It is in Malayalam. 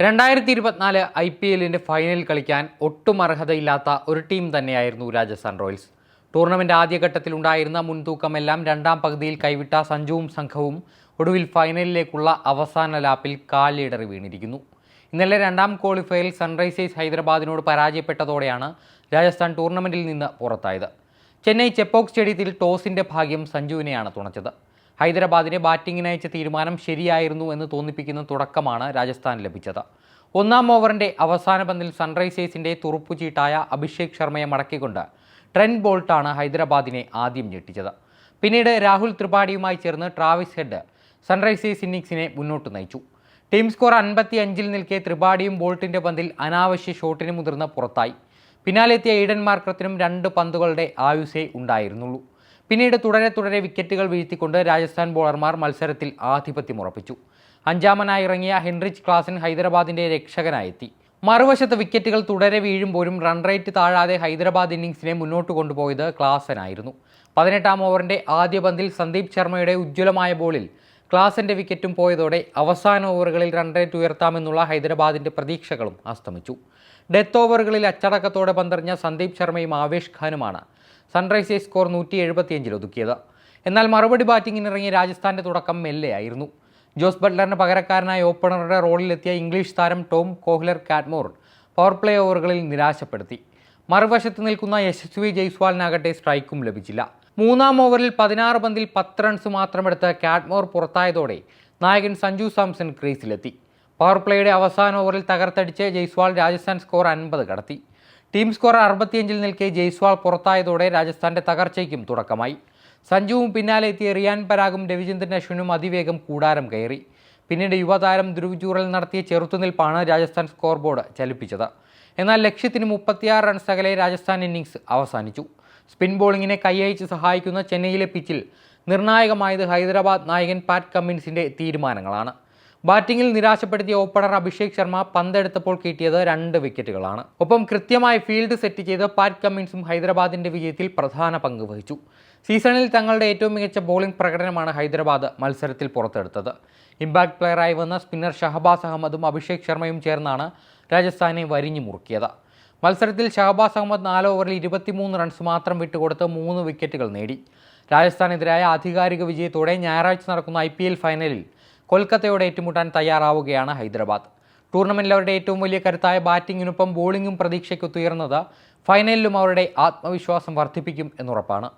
രണ്ടായിരത്തി ഇരുപത്തിനാല് ഐ പി എല്ലിന്റെ ഫൈനൽ കളിക്കാൻ ഒട്ടും അർഹതയില്ലാത്ത ഒരു ടീം തന്നെയായിരുന്നു രാജസ്ഥാൻ റോയൽസ്. ടൂർണമെന്റ് ആദ്യഘട്ടത്തിൽ ഉണ്ടായിരുന്ന മുൻതൂക്കമെല്ലാം രണ്ടാം പകുതിയിൽ കൈവിട്ട സഞ്ജുവും സംഘവും ഒടുവിൽ ഫൈനലിലേക്കുള്ള അവസാന ലാപ്പിൽ കാലിടറി വീണിരിക്കുന്നു. ഇന്നലെ രണ്ടാം ക്വാളിഫയറിൽ സൺറൈസേഴ്സ് ഹൈദരാബാദിനോട് പരാജയപ്പെട്ടതോടെയാണ് രാജസ്ഥാൻ ടൂർണമെന്റിൽ നിന്ന് പുറത്തായത്. ചെന്നൈ ചെപ്പോക് സ്റ്റേഡിയത്തിൽ ടോസിന്റെ ഭാഗ്യം സഞ്ജുവിനെയാണ് തുണച്ചത്. ഹൈദരാബാദിനെ ബാറ്റിങ്ങിനയച്ച തീരുമാനം ശരിയായിരുന്നു എന്ന് തോന്നിപ്പിക്കുന്ന തുടക്കമാണ് രാജസ്ഥാൻ ലഭിച്ചത്. ഒന്നാം ഓവറിന്റെ അവസാന പന്തിൽ സൺറൈസേഴ്സിന്റെ തുറുപ്പുചീട്ടായ അഭിഷേക് ശർമ്മയെ മടക്കിക്കൊണ്ട് ട്രെൻഡ് ബോൾട്ടാണ് ഹൈദരാബാദിനെ ആദ്യം ഞെട്ടിച്ചത്. പിന്നീട് രാഹുൽ ത്രിപാഠിയുമായി ചേർന്ന് ട്രാവിസ് ഹെഡ് സൺറൈസേഴ്സ് ഇന്നിങ്സിനെ മുന്നോട്ട് നയിച്ചു. ടീം സ്കോർ അൻപത്തി അഞ്ചിൽ നിൽക്കെ ത്രിപാഠിയും ബോൾട്ടിന്റെ പന്തിൽ അനാവശ്യ ഷോട്ടിന് മുതിർന്ന് പുറത്തായി. പിന്നാലെത്തിയ ഈഡൻ മാർക്കത്തിനും രണ്ട് പന്തുകളുടെ ആയുസേ ഉണ്ടായിരുന്നുള്ളൂ. പിന്നീട് തുടരെ തുടരെ വിക്കറ്റുകൾ വീഴ്ത്തിക്കൊണ്ട് രാജസ്ഥാൻ ബോളർമാർ മത്സരത്തിൽ ആധിപത്യം ഉറപ്പിച്ചു അഞ്ചാമനായി ഇറങ്ങിയ ഹെൻറിച്ച് ക്ലാസൻ ഹൈദരാബാദിന്റെ രക്ഷകനായെത്തി. മറുവശത്ത് വിക്കറ്റുകൾ തുടരെ വീഴുമ്പോഴും റൺ റേറ്റ് താഴാതെ ഹൈദരാബാദ് ഇന്നിംഗ്സിനെ മുന്നോട്ട് കൊണ്ടുപോയത് ക്ലാസനായിരുന്നു. പതിനെട്ടാം ഓവറിന്റെ ആദ്യ പന്തിൽ സന്ദീപ് ശർമ്മയുടെ ഉജ്ജ്വലമായ ബോളിൽ ക്ലാസന്റെ വിക്കറ്റും പോയതോടെ അവസാന ഓവറുകളിൽ റൺ റേറ്റ് ഉയർത്താമെന്നുള്ള ഹൈദരാബാദിന്റെ പ്രതീക്ഷകളും അസ്തമിച്ചു. ഡെത്ത് ഓവറുകളിൽ അച്ചടക്കത്തോടെ പന്തറിഞ്ഞ സന്ദീപ് ശർമ്മയും ആവേഷ് ഖാനുമാണ് സൺറൈസേഴ്സ് സ്കോർ നൂറ്റി എഴുപത്തിയഞ്ചിൽ ഒതുക്കിയത്. എന്നാൽ മറുപടി ബാറ്റിങ്ങിനിറങ്ങിയ രാജസ്ഥാന്റെ തുടക്കം മെല്ലെയായിരുന്നു ജോസ് ബട്ട്ലറിന് പകരക്കാരനായ ഓപ്പണറുടെ റോളിലെത്തിയ ഇംഗ്ലീഷ് താരം Tom Kohler Cadmore power play ഓവറുകളിൽ നിരാശപ്പെടുത്തി. മറുവശത്ത് നിൽക്കുന്ന യശസ്വി ജയ്സ്വാളിനാകട്ടെ സ്ട്രൈക്കും ലഭിച്ചില്ല. മൂന്നാം ഓവറിൽ പതിനാറ് പന്തിൽ പത്ത് റൺസ് മാത്രമെടുത്ത് കാറ്റ്മോർ പുറത്തായതോടെ നായകൻ സഞ്ജു സാംസൺ ക്രീസിലെത്തി. പവർ പ്ലേയുടെ അവസാന ഓവറിൽ തകർത്തടിച്ച് ജയ്സ്വാൾ രാജസ്ഥാൻ സ്കോർ അൻപത് കടത്തി. ടീം സ്കോർ അറുപത്തിയഞ്ചിൽ നിൽക്കെ ജയ്സ്വാൾ പുറത്തായതോടെ രാജസ്ഥാന്റെ തകർച്ചയ്ക്കും തുടക്കമായി. സഞ്ജുവും പിന്നാലെ എത്തിയ റിയാൻ പരാഗും രവിചന്ദ്രൻ അശ്വിനും അതിവേഗം കൂടാരം കയറി. പിന്നീട് യുവതാരം ധ്രുവ് ജൂറൽ നടത്തിയ ചെറുത്തുനിൽപ്പാണ് രാജസ്ഥാൻ സ്കോർ ബോർഡ് ചലിപ്പിച്ചത്. എന്നാൽ ലക്ഷ്യത്തിന് മുപ്പത്തിയാറ് റൺസ് അകലെ രാജസ്ഥാൻ ഇന്നിംഗ്സ് അവസാനിച്ചു. സ്പിൻ ബോളിങ്ങിനെ കൈയയച്ച് സഹായിക്കുന്ന ചെന്നൈയിലെ പിച്ചിൽ നിർണായകമായത് ഹൈദരാബാദ് നായകൻ പാറ്റ് കമ്മിൻസിന്റെ തീരുമാനങ്ങളാണ്. ബാറ്റിംഗിൽ നിരാശപ്പെടുത്തിയ ഓപ്പണർ അഭിഷേക് ശർമ്മ പന്തെടുത്തപ്പോൾ കിട്ടിയത് രണ്ട് വിക്കറ്റുകളാണ്. ഒപ്പം കൃത്യമായി ഫീൽഡ് സെറ്റ് ചെയ്ത് പാറ്റ് കമ്മിൻസും ഹൈദരാബാദിന്റെ വിജയത്തിൽ പ്രധാന പങ്ക് വഹിച്ചു. സീസണിൽ തങ്ങളുടെ ഏറ്റവും മികച്ച ബോളിംഗ് പ്രകടനമാണ് ഹൈദരാബാദ് മത്സരത്തിൽ പുറത്തെടുത്തത്. ഇമ്പാക്ട് പ്ലെയറായി വന്ന സ്പിന്നർ ഷഹബാസ് അഹമ്മദും അഭിഷേക് ശർമ്മയും ചേർന്നാണ് രാജസ്ഥാനെ വരിഞ്ഞു മുറുക്കിയത്. മത്സരത്തിൽ ഷഹബാസ് അഹമ്മദ് നാല് ഓവറിൽ ഇരുപത്തിമൂന്ന് റൺസ് മാത്രം വിട്ടുകൊടുത്ത് മൂന്ന് വിക്കറ്റുകൾ നേടി. രാജസ്ഥാനെതിരായ ആധികാരിക വിജയത്തോടെ ഞായറാഴ്ച നടക്കുന്ന ഐ ഫൈനലിൽ കൊൽക്കത്തയോട് ഏറ്റുമുട്ടാൻ തയ്യാറാവുകയാണ് ഹൈദരാബാദ്. ടൂർണമെന്റിൽ അവരുടെ ഏറ്റവും വലിയ കരുത്തായ ബാറ്റിങ്ങിനൊപ്പം ബോളിംഗും പ്രതീക്ഷയ്ക്കൊത്തുയർന്നത് ഫൈനലിലും അവരുടെ ആത്മവിശ്വാസം വർദ്ധിപ്പിക്കും എന്നുറപ്പാണ്.